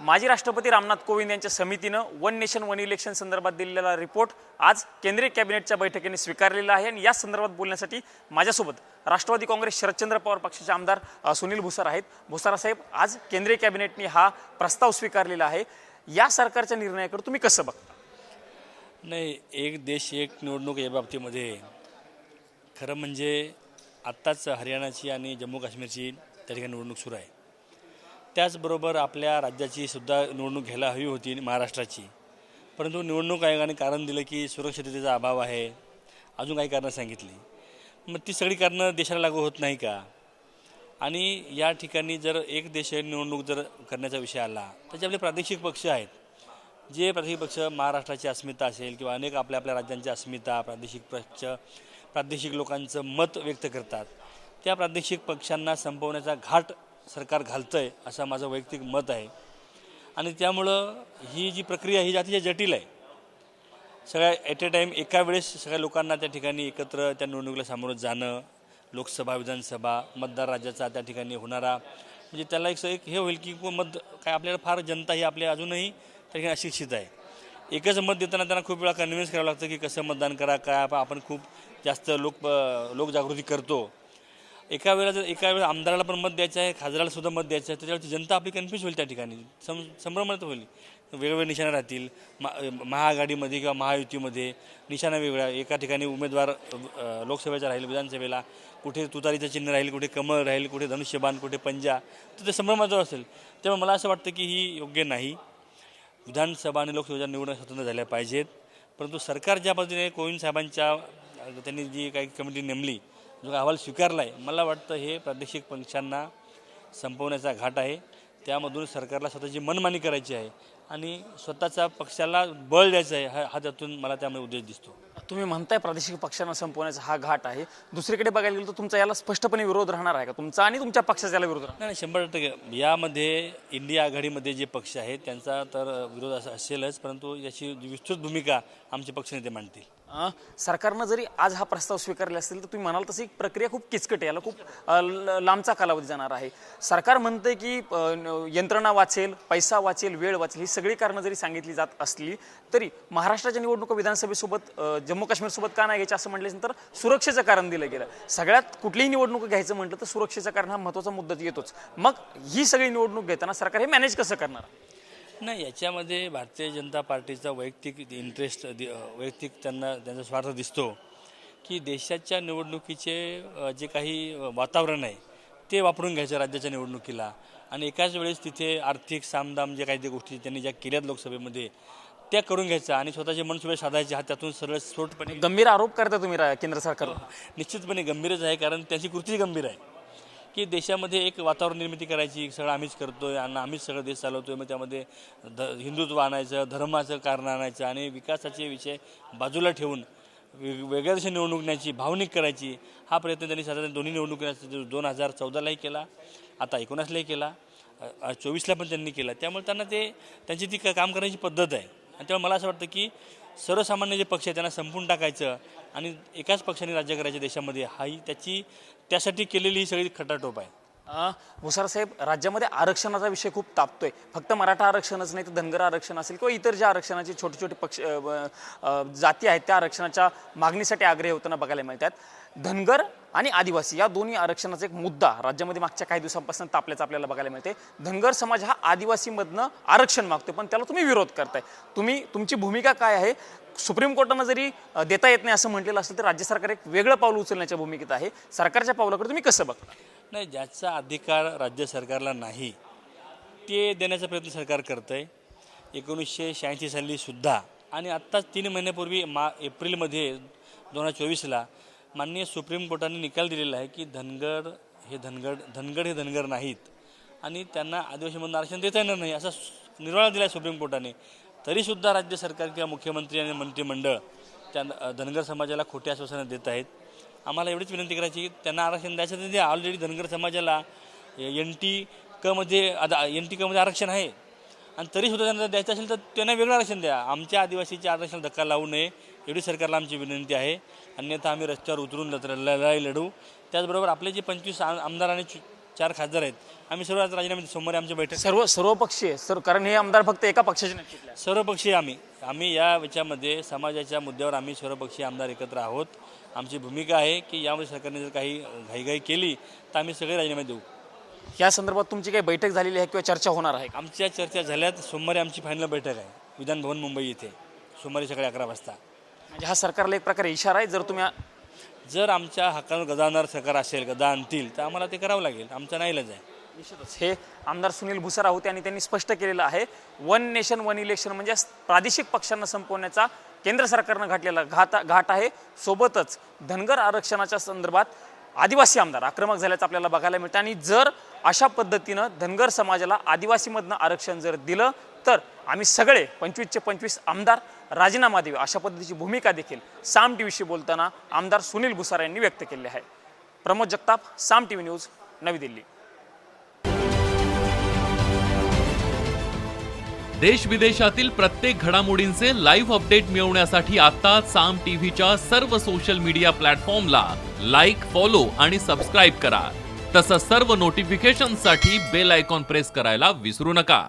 माजी राष्ट्रपती रामनाथ कोविंद यांच्या समितीनं वन नेशन वन इलेक्शन संदर्भात दिलेला रिपोर्ट आज केंद्रीय कॅबिनेटच्या बैठकीने स्वीकारलेला आहे. आणि या संदर्भात बोलण्यासाठी माझ्यासोबत राष्ट्रवादी काँग्रेस शरदचंद्र पवार पक्षाचे आमदार सुनील भुसार आहेत. भुसारा साहेब आज केंद्रीय कॅबिनेटने हा प्रस्ताव स्वीकारलेला आहे. या सरकारच्या निर्णयाकडे तुम्ही कसं बघता? नाही एक देश एक निवडणूक या बाबतीमध्ये खरं म्हणजे आत्ताच हरियाणाची आणि जम्मू काश्मीरची त्या ठिकाणी निवडणूक सुरू आहे. त्याचबरोबर आपल्या राज्याची सुद्धा निवडणूक घ्यायला हवी होती महाराष्ट्राची. परंतु निवडणूक आयोगाने कारण दिलं की सुरक्षिततेचा अभाव आहे. अजून काही कारणं सांगितली. मग ती सगळी कारणं देशाला लागू होत नाही का? आणि या ठिकाणी जर एक देश निवडणूक जर करण्याचा विषय आला तर जे आपले प्रादेशिक पक्ष आहेत जे प्रादेशिक पक्ष महाराष्ट्राची अस्मिता असेल किंवा अनेक आपल्या आपल्या राज्यांची अस्मिता प्रादेशिक पक्ष प्रादेशिक लोकांचं मत व्यक्त करतात त्या प्रादेशिक पक्षांना संपवण्याचा घाट सरकार घालतं आहे असं माझं वैयक्तिक मत आहे. आणि त्यामुळं ही जी प्रक्रिया ही अतिशय जटिल आहे. सगळ्या ॲट ए टाईम एका वेळेस सगळ्या लोकांना त्या ठिकाणी एकत्र त्या निवडणुकीला सामोरं जाणं लोकसभा विधानसभा मतदार राज्याचा त्या ठिकाणी होणारा म्हणजे त्याला एक एक हे होईल की मत काय आपल्याला फार जनता ही आपल्या अजूनही त्या ठिकाणी अशिक्षित आहे. एकच मत देताना त्यांना खूप वेळा कन्व्हिन्स करावं लागतं की कसं मतदान करा काय आपण खूप जास्त लोक लोकजागृती करतो. एका वेळेला जर एका वेळेला आमदाराला पण मत द्यायचं आहे खासदाराला सुद्धा मत द्यायचं आहे त्याच्यावरती जनता आपली कन्फ्यूज होईल त्या ठिकाणी. सम संभ्रमात होईल. वेगवेगळे निशाणा राहतील. मा महाआघाडीमध्ये किंवा महायुतीमध्ये निशाणा वेगळ्या. एका ठिकाणी उमेदवार लोकसभेचा राहील विधानसभेला. कुठे तुतारीचं चिन्ह राहील कुठे कमळ राहील कुठे धनुष्यबाण कुठे पंजा. तर ते संभ्रमाचं असेल त्यामुळे मला असं वाटतं की ही योग्य नाही. विधानसभा आणि लोकसभेच्या निवडणुका स्वतंत्र झाल्या पाहिजेत. परंतु सरकार ज्या पद्धतीने कोविंद साहेबांच्या त्यांनी जी काही कमिटी नेमली जो अहवाल स्वीकारला आहे मला वाटतं हे प्रादेशिक पक्षांना संपवण्याचा घाट आहे. त्यामधून सरकारला स्वतःची मनमानी करायची आहे आणि स्वतःच्या पक्षाला बळ द्यायचं आहे हा हा त्यातून मला त्यामुळे उद्देश दिसतो. तुम्ही म्हणताय प्रादेशिक पक्षांना संपवण्याचा हा घाट आहे. दुसरीकडे बघायला गेलं तर तुमचा याला स्पष्टपणे विरोध राहणार आहे का? तुमचा आणि तुमच्या पक्षाचा याला विरोध राहणार? नाही शंभर टक्के. यामध्ये इंडिया आघाडीमध्ये जे पक्ष आहेत त्यांचा तर विरोध असा असेलच परंतु याची विस्तृत भूमिका आमचे पक्षनेते मांडतील. सरकारनं जरी आज हा प्रस्ताव स्वीकारला असेल तर तुम्ही म्हणाल तशी एक प्रक्रिया खूप किचकट आहे. याला खूप ल- लांबचा कालावधी जाणार आहे. सरकार म्हणतंय की यंत्रणा वाचेल पैसा वाचेल वेळ वाचेल ही सगळी कारणं जरी सांगितली जात असली तरी महाराष्ट्राच्या निवडणुका विधानसभेसोबत जम्मू काश्मीरसोबत का नाही घ्यायचे असं म्हटल्यानंतर सुरक्षेचं कारण दिलं गेलं. सगळ्यात कुठलीही निवडणूक घ्यायचं म्हटलं तर सुरक्षेचं कारण हा महत्त्वाचा मुद्दा येतोच. मग ही सगळी निवडणूक घेताना सरकार हे मॅनेज कसं करणार? नाही याच्यामध्ये भारतीय जनता पार्टीचा वैयक्तिक इंटरेस्ट वैयक्तिक त्यांना त्यांचा स्वार्थ दिसतो की देशाच्या निवडणुकीचे जे काही वातावरण आहे ते वापरून घ्यायचं राज्याच्या निवडणुकीला. आणि एकाच वेळेस तिथे आर्थिक सामदाम जे काही त्या गोष्टी त्यांनी ज्या केल्यात लोकसभेमध्ये त्या करून घ्यायच्या आणि स्वतःचे मनसुबे साधायचे हा त्यातून सरळ सोटपणे गंभीर आरोप करता तुम्ही रा- केंद्र सरकार निश्चितपणे गंभीरच आहे कारण त्यांची कृती गंभीर आहे. की देशामध्ये एक वातावरण निर्मिती करायची सगळं आम्हीच करतो आहे आणि आम्हीच सगळं देश चालवतो आहे मग त्यामध्ये ध हिंदुत्व आणायचं धर्माचं कारण आणायचं आणि विकासाचे विषय बाजूला ठेवून वेग वेगळ्या दिशेने निवडणूक न्यायची भावनिक करायची. हा प्रयत्न त्यांनी साधारण दोन्ही निवडणुकीला दोन हजार चौदालाही केला आता एकोणासलाही केला चोवीसला पण त्यांनी केला. त्यामुळे त्यांना ते त्यांची ती काम करण्याची पद्धत आहे. आणि त्यामुळे मला असं वाटतं की सर्वसामान्य जे पक्ष आहे त्यांना संपून टाकायचं आणि एकाच पक्षाने राज्य करायचं देशामध्ये हा ही त्याची त्यासाठी केलेली ही सगळी खटाटोप आहे. अ, भुसार साहेब राज्यामध्ये आरक्षणाचा विषय खूप तापतोय. फक्त मराठा आरक्षणच नाही तर धनगर आरक्षण असेल किंवा इतर ज्या आरक्षणाचे छोटे छोटे पक्ष जाती आहेत त्या आरक्षणाच्या मागणीसाठी आग्रह होताना बघायला मिळतात. धनगर आणि आदिवासी या दोन्ही आरक्षणाचा एक मुद्दा राज्यामध्ये मागच्या काही दिवसांपासून तापल्याचा आपल्याला बघायला मिळते धनगर समाज हा आदिवासीमधनं आरक्षण मागतोय पण त्याला तुम्ही विरोध करताय. तुम्ही तुमची भूमिका काय आहे? सुप्रीम कोर्टानं जरी देता येत नाही असं म्हटलेलं असेल तर राज्य सरकार एक वेगळं पाऊल उचलण्याच्या भूमिकेत आहे. सरकारच्या पावलाकडे तुम्ही कसं बघता? नाही ज्याचा अधिकार राज्य सरकारला नाही ते देण्याचा प्रयत्न सरकार करतं आहे एकोणीसशे शहाऐंशी साली सुद्धा आणि आत्ताच तीन महिन्यापूर्वी मा एप्रिलमध्ये दोन हजार चोवीसला माननीय सुप्रीम कोर्टाने निकाल दिलेला आहे की धनगर हे धनगड धनगड हे धनगर नाहीत. आणि त्यांना आदिवासीमधून आरक्षण देता येणार नाही असा निर्वाळा दिला आहे सुप्रीम कोर्टाने. तरीसुद्धा राज्य सरकार किंवा मुख्यमंत्री आणि मंत्रिमंडळ त्या धनगर समाजाला खोटे आश्वासनं देत आहेत. आम्हाला एवढीच विनंती करायची की त्यांना आरक्षण द्यायचं तर द्या ऑलरेडी धनगर समाजाला एन टी कमध्ये आता एन टी कमध्ये आरक्षण आहे. आणि तरीसुद्धा त्यांना द्यायचं असेल तर त्यांना वेगळं आरक्षण द्या. आमच्या आदिवासीच्या आरक्षण धक्का लावू नये एवढी सरकारला आमची विनंती आहे. अन्यथा आम्ही रस्त्यावर उतरून लढ- लढाई लढू. त्याचबरोबर आपले जे पंचवीस आमदार आणि चार खासदार आहेत आम्ही सर्व आज राजीनामे. सोमवारी आमची बैठक. सर्व सर्व पक्षीय सर कारण हे आमदार फक्त एका पक्षाचे तिथल्या. सर्वपक्षीय आम्ही. आम्ही या याच्यामध्ये समाजाच्या मुद्द्यावर आम्ही सर्वपक्षीय आमदार एकत्र आहोत. आमची भूमिका आहे की यामध्ये सरकारने जर काही घाईघाई केली तर आम्ही सगळे राजीनामे देऊ. या संदर्भात तुमची काही बैठक झालेली आहे किंवा चर्चा होणार आहे? आमच्या चर्चा झाल्यात. सोमवारी आमची फायनल बैठक आहे. विधान भवन मुंबई येथे सोमवारी सकाळी अकरा वाजता. म्हणजे हा सरकारला एक प्रकारे इशारा आहे जर तुम्ही जर आमच्या हक्कानं गदा आणणार सरकार असेल गदा आणतील तर आम्हाला ते करावं लागेल. आमचा नाही इलाज आहे. निश्चितच. हे आमदार सुनील भुसारा होते आणि त्यांनी स्पष्ट केलेलं आहे. वन नेशन वन इलेक्शन म्हणजे प्रादेशिक पक्षांना संपवण्याचा केंद्र सरकारनं घातलेला घात घाट आहे. सोबतच धनगर आरक्षणाच्या संदर्भात आदिवासी आमदार आक्रमक झाल्याचं आपल्याला बघायला मिळतं. आणि जर अशा पद्धतीनं धनगर समाजाला आदिवासीमधनं आरक्षण जर दिलं तर आम्ही सगळे पंचवीसचे पंचवीस आमदार राजीनामा द्यावी अशा पद्धतीची भूमिका देखील साम टी व्हीशी बोलताना आमदार सुनील भुसार यांनी व्यक्त केली आहे. Pramod Jagtap Saam T V news नवी दिल्ली. देश विदेशातील प्रत्येक घडामोडींचे लाईव्ह अपडेट मिळवण्यासाठी आता साम टीव्हीच्या सर्व सोशल मीडिया प्लॅटफॉर्मला लाईक फॉलो आणि सबस्क्राईब करा. तसंच सर्व नोटिफिकेशनसाठी बेल आयकॉन प्रेस करायला विसरू नका.